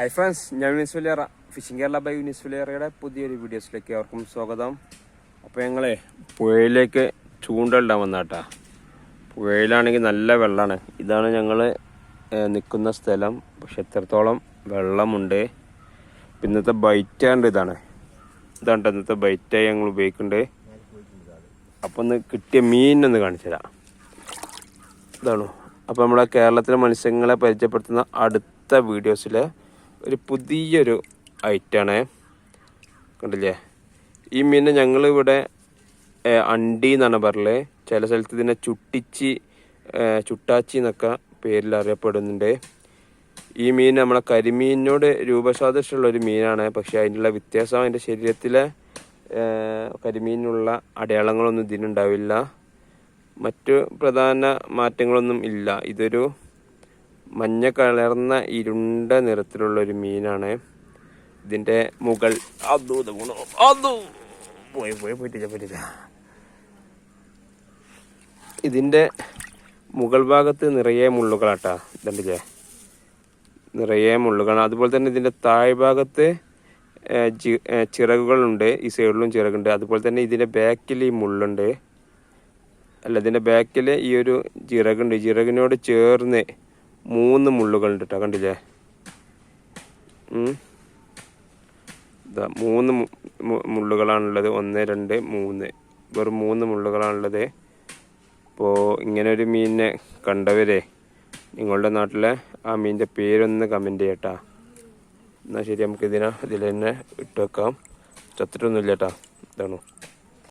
Hi friends ഞാൻ Younis Valiyara fishing Kerala by Younis വലിയറയുടെ പുതിയൊരു വീഡിയോസിലേക്ക് അവർക്കും സ്വാഗതം. അപ്പോൾ ഞങ്ങളെ പുഴയിലേക്ക് ചൂണ്ടലിടാൻ വന്നാട്ടാ. പുഴയിലാണെങ്കിൽ നല്ല വെള്ളമാണ് ഇതാണ് ഞങ്ങൾ നിൽക്കുന്ന സ്ഥലം. പക്ഷെ എത്രത്തോളം വെള്ളമുണ്ട്. ഇന്നത്തെ ബൈറ്റാണ്ട് ഇതാണ്. ഇതാണ് ഇന്നത്തെ ബൈറ്റായി ഞങ്ങൾ ഉപയോഗിക്കുന്നുണ്ട്. അപ്പോൾ ഒന്ന് കിട്ടിയ മീനൊന്ന് കാണിച്ചു തരാം. ഇതാണോ. അപ്പോൾ നമ്മുടെ കേരളത്തിലെ മത്സ്യങ്ങളെ പരിചയപ്പെടുത്തുന്ന അടുത്ത വീഡിയോസിലെ ഒരു പുതിയൊരു ഐറ്റാണ് കണ്ടില്ലേ? ഈ മീനെ ഞങ്ങളിവിടെ അണ്ടി എന്നാണ് പറയൽ ചില സ്ഥലത്ത് ഇതിനെ ചുട്ടിച്ചി ചുട്ടാച്ചി എന്നൊക്കെ പേരിൽ അറിയപ്പെടുന്നുണ്ട്. ഈ മീൻ നമ്മളെ കരിമീനിനോട് രൂപസാദൃശ്യമുള്ള ഒരു മീനാണ്. പക്ഷെ അതിനുള്ള വ്യത്യാസം അതിന്റെ ശരീരത്തിലെ കരിമീനുള്ള അടയാളങ്ങളൊന്നും ഇതിനുണ്ടാവില്ല. മറ്റു പ്രധാന മാറ്റങ്ങളൊന്നും ഇല്ല. ഇതൊരു മഞ്ഞ കലർന്ന ഇരുണ്ട നിറത്തിലുള്ള ഒരു മീനാണ്. ഇതിന്റെ മുകൾ ഇതിന്റെ മുകൾ ഭാഗത്ത് നിറയെ മുള്ളുകളാട്ടാ. ഇതുണ്ടല്ലേ? നിറയെ മുള്ളുകളാണ്. അതുപോലെ തന്നെ ഇതിന്റെ താഴ്ഭാഗത്ത് ഭാഗത്ത് ചിറകുകളുണ്ട്. ഈ സൈഡിലും ചിറകുണ്ട്. അതുപോലെ തന്നെ ഇതിന്റെ ബാക്കിൽ ഈ മുള്ളുണ്ട്. അല്ല ഇതിന്റെ ബാക്കിൽ ഈ ഒരു ചിറകുണ്ട്. ചിറകിനോട് ചേർന്ന് മൂന്ന് മുള്ളുകളുണ്ട് കേട്ടോ കണ്ടില്ലേ? മൂന്ന് മുള്ളുകളാണുള്ളത്. ഒന്ന് രണ്ട് മൂന്ന്. വെറും മൂന്ന് മുള്ളുകളാണുള്ളത്. അപ്പോൾ ഇങ്ങനെ ഒരു മീനിനെ കണ്ടവരെ നിങ്ങളുടെ നാട്ടിലെ ആ മീനിന്റെ പേരൊന്ന് കമന്റ് ചെയ്യട്ടാ. എന്നാൽ ശരി നമുക്കിതിനെ ഇതിൽ തന്നെ ഇട്ട് വെക്കാം. ചത്തിട്ടൊന്നുമില്ല കേട്ടാ ഇതാണോ?